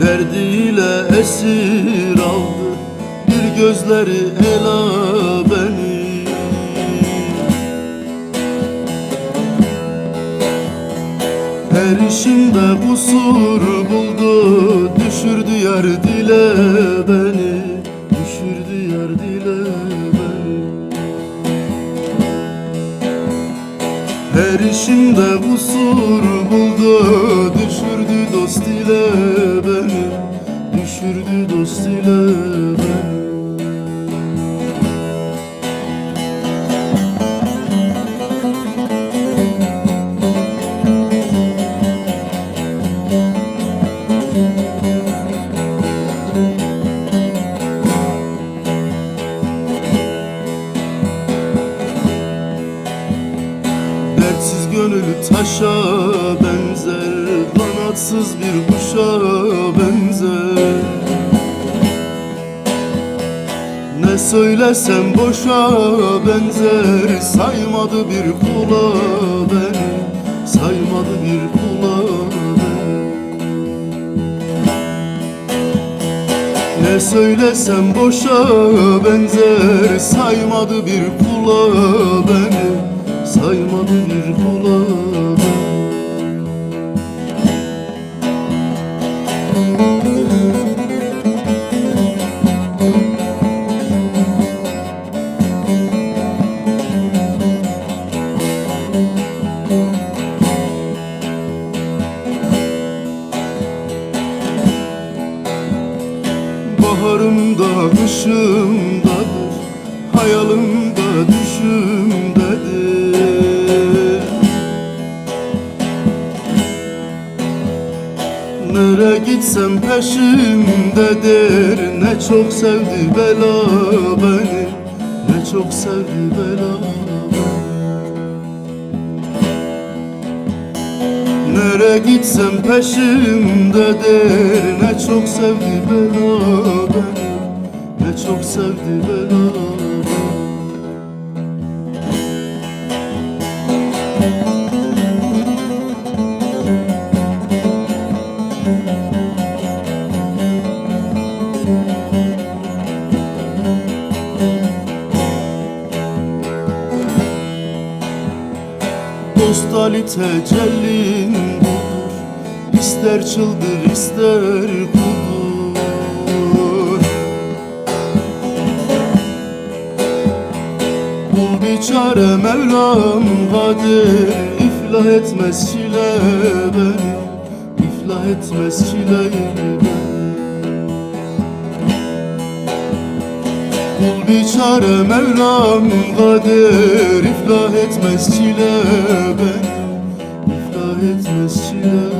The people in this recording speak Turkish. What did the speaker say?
Derdiyle esir aldı Bir gözleri ela beni. Her işimde kusur buldu Düşürdü yer dile beni. Her işimde kusur buldu Düşürdü dost ile beni Düşürdü dost ile beni taşa benzer Kanatsız bir kuşa benzer. Ne söylesem boşa benzer Saymadı bir kula beni Saymadı bir kula beni Ne söylesem boşa benzer Saymadı bir kula beni Saymadı bir kula beni Baharımda kışımdadır Hayalimde düşümdedir Nere gitsem peşimdedir Ne çok sevdi bela beni Ne çok sevdi bela beni. Nere gitsem peşimdedir Ne çok sevdi bela beni Ne çok sevdi bela beni Dost Ali tecellin budur İster çıldır ister kudur Bul bir çare Mevlam kadir İflah etmez çile beni. İflah etmez çileyi beni. Bul bir çare Mevlam kadir İflah etmez çile beni. İflah etmez çile